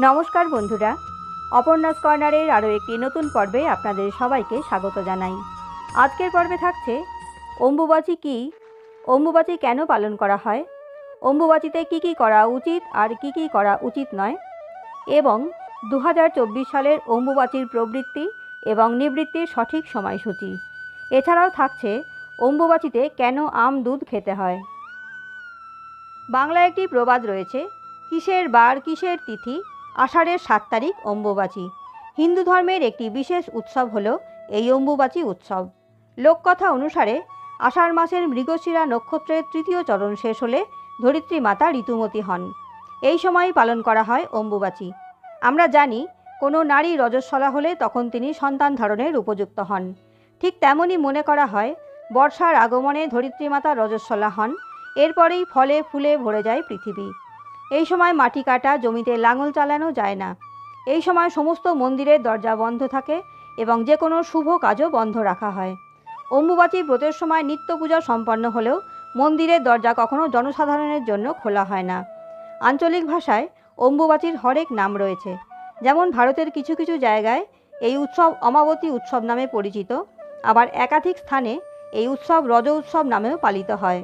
নমস্কার বন্ধুরা। অপর্ণাস কর্নারের আরও একটি নতুন পর্বে আপনাদের সবাইকে স্বাগত জানাই। আজকের পর্বে থাকছে, অম্বুবাচী কি, অম্বুবাচী কেন পালন করা হয়, অম্বুবাচীতে কি কি করা উচিত আর কি কি করা উচিত নয়, এবং দু হাজার চব্বিশ সালের অম্বুবাচীর প্রবৃত্তি এবং নিবৃত্তির সঠিক সময়সূচি। এছাড়াও থাকছে, অম্বুবাচীতে কেন আম দুধ খেতে হয়। বাংলায় একটি প্রবাদ রয়েছে, কিসের বার কিসের তিথি আষাঢ়ের সাত তারিখ অম্বুবাচী। হিন্দু ধর্মের একটি বিশেষ উৎসব হল এই অম্বুবাচী উৎসব। লোককথা অনুসারে, আষাঢ় মাসের মৃগশিরা নক্ষত্রের তৃতীয় চরণ শেষ হলে ধরিত্রী মাতা ঋতুমতী হন। এই সময় পালন করা হয় অম্বুবাচী। আমরা জানি, কোনো নারী রজস্বলা হলে তখন তিনি সন্তান ধারণের উপযুক্ত হন। ঠিক তেমনই মনে করা হয়, বর্ষার আগমনে ধরিত্রী মাতা রজস্বলা হন, এরপরেই ফলে ফুলে ভরে যায় পৃথিবী। এই সময় মাটি কাটা, জমিতে লাঙল চালানো যায় না। এই সময় সমস্ত মন্দিরের দরজা বন্ধ থাকে এবং যে কোনো শুভ কাজও বন্ধ রাখা হয়। অম্বুবাচী ব্রতের সময় নিত্য পূজা সম্পন্ন হলেও মন্দিরের দরজা কখনো জনসাধারণের জন্য খোলা হয় না। আঞ্চলিক ভাষায় অম্বুবাচীর হরেক নাম রয়েছে। যেমন ভারতের কিছু কিছু জায়গায় এই উৎসব অমাবতী উৎসব নামে পরিচিত, আবার একাধিক স্থানে এই উৎসব রজ উৎসব নামেও পালিত হয়।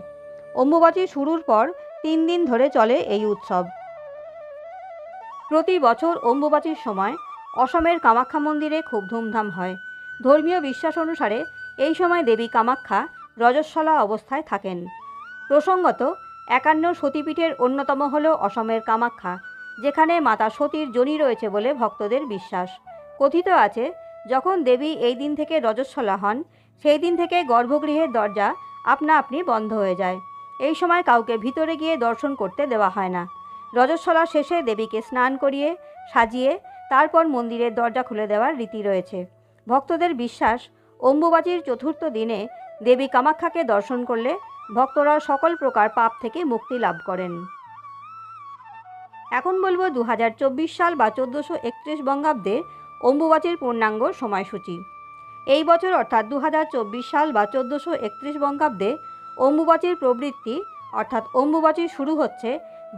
অম্বুবাচী শুরুর পর তিন দিন ধরে চলে এই উৎসব। প্রতি বছর অম্বুবাচীর সময় অসমের কামাখ্যা মন্দিরে খুব ধুমধাম হয়। ধর্মীয় বিশ্বাস অনুসারে এই সময় দেবী কামাখ্যা রজস্বলা অবস্থায় থাকেন। প্রসঙ্গত, একান্ন সতীপীঠের অন্যতম হল অসমের কামাখ্যা, যেখানে মাতা সতীর জনি রয়েছে বলে ভক্তদের বিশ্বাস। কথিত আছে, যখন দেবী এই দিন থেকে রজস্বলা হন, সেই দিন থেকে গর্ভগৃহের দরজা আপনা আপনি বন্ধ হয়ে যায়। এই সময় কাউকে ভিতরে গিয়ে দর্শন করতে দেওয়া হয় না। রজস্বলা শেষে দেবীকে স্নান করিয়ে, সাজিয়ে, তারপর মন্দিরের দরজা খুলে দেওয়ার রীতি রয়েছে। ভক্তদের বিশ্বাস, অম্বুবাচীর চতুর্থ দিনে দেবী কামাখ্যাকে দর্শন করলে ভক্তরা সকল প্রকার পাপ থেকে মুক্তি লাভ করেন। এখন বলব দু হাজার চব্বিশ সাল বা চোদ্দোশো একত্রিশ বঙ্গাব্দে অম্বুবাচীর পূর্ণাঙ্গ সময়সূচি। এই বছর অর্থাৎ দু হাজার চব্বিশ সাল বা চোদ্দোশো একত্রিশ বঙ্গাব্দে অম্বুবাচীর প্রবৃত্তি, অর্থাৎ অম্বুবাচী শুরু হচ্ছে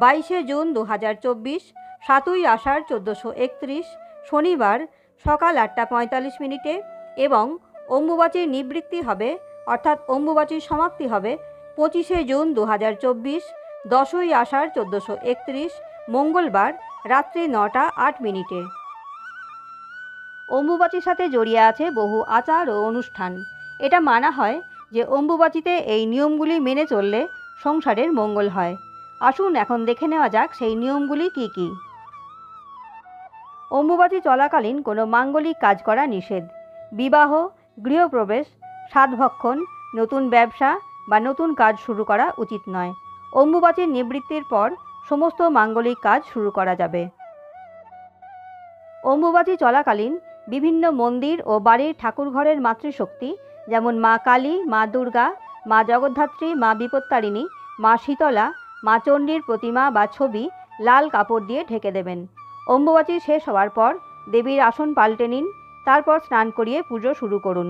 বাইশে জুন দু হাজার চব্বিশ, সাতই আষাঢ় চোদ্দোশো একত্রিশ, শনিবার সকাল আটটা পঁয়তাল্লিশ মিনিটে এবং অম্বুবাচীর নিবৃত্তি হবে, অর্থাৎ অম্বুবাচীর সমাপ্তি হবে পঁচিশে জুন দু হাজার চব্বিশ, দশই আষাঢ় চোদ্দোশো একত্রিশ, মঙ্গলবার রাত্রি নটা আট মিনিটে। অম্বুবাচীর সাথে জড়িয়ে আছে বহু আচার ও অনুষ্ঠান। এটা মানা হয় যে অম্বুবাচীতে এই নিয়মগুলি মেনে চললে সংসারের মঙ্গল হয়। আসুন এখন দেখে নেওয়া যাক সেই নিয়মগুলি কি কি। অম্বুবাচী চলাকালীন কোনো মাঙ্গলিক কাজ করা নিষেধ। বিবাহ, গৃহপ্রবেশ সাতভক্ষণ নতুন ব্যবসা বা নতুন কাজ শুরু করা উচিত নয়। অম্বুবাচীর নিবৃত্তির পর সমস্ত মাঙ্গলিক কাজ শুরু করা যাবে। অম্বুবাচী চলাকালীন বিভিন্ন মন্দির ও বাড়ির ঠাকুরঘরের মাতৃশক্তি যেমন মা কালী, মা দুর্গা, মা জগদ্ধাত্রী, মা বিপত্তারিণী, মা শীতলা, মা চণ্ডীর প্রতিমা বা ছবি লাল কাপড় দিয়ে ঢেকে দেবেন। অম্বুবাচী শেষ হওয়ার পর দেবীর আসন পাল্টে নিন, তারপর স্নান করিয়ে পুজো শুরু করুন।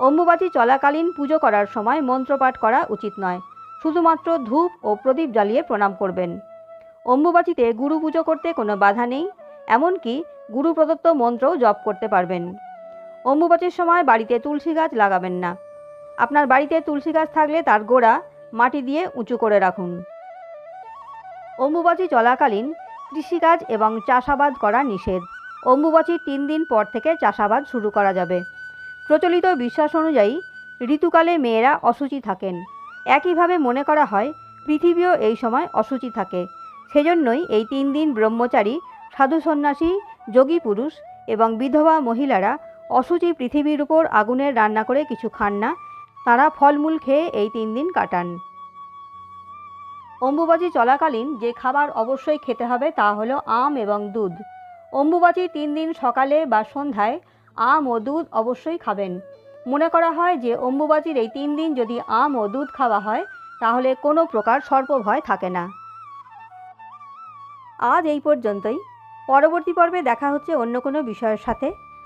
অম্বুবাচী চলাকালীন পুজো করার সময় মন্ত্রপাঠ করা উচিত নয়, শুধুমাত্র ধূপ ও প্রদীপ জ্বালিয়ে প্রণাম করবেন। অম্বুবাচীতে গুরু পুজো করতে কোনো বাধা নেই, এমনকি গুরু প্রদত্ত মন্ত্রও জপ করতে পারবেন। অম্বুবাচীর সময় বাড়িতে তুলসী গাছ লাগাবেন না। আপনার বাড়িতে তুলসী গাছ থাকলে তার গোড়া মাটি দিয়ে উঁচু করে রাখুন। অম্বুবাচী চলাকালীন কৃষিকাজ এবং চাষাবাদ করা নিষেধ। অম্বুবাচীর তিন দিন পর থেকে চাষাবাদ শুরু করা যাবে। প্রচলিত বিশ্বাস অনুযায়ী ঋতুকালে মেয়েরা অসুচি থাকেন। একইভাবে মনে করা হয়, পৃথিবীও এই সময় অসুচি থাকে। সেজন্যই এই তিন দিন ব্রহ্মচারী, সাধু সন্ন্যাসী, যোগী পুরুষ এবং বিধবা মহিলারা অসুচি পৃথিবীর উপর আগুনের রান্না করে কিছু খান না। তারা ফলমূল খেয়ে এই তিন দিন কাটান। অম্বুবাচী চলাকালীন যে খাবার অবশ্যই খেতে হবে তা হলো আম এবং দুধ। অম্বুবাচীর তিন দিন সকালে বা সন্ধ্যায় আম ও দুধ অবশ্যই খাবেন। মনে করা হয় যে অম্বুবাচীর এই তিন দিন যদি আম ও দুধ খাওয়া হয়, তাহলে কোনো প্রকার সর্পভয় থাকে না। আজ এই পর্যন্তই। পরবর্তী পর্বে দেখা হচ্ছে অন্য কোনো বিষয়ের সাথে।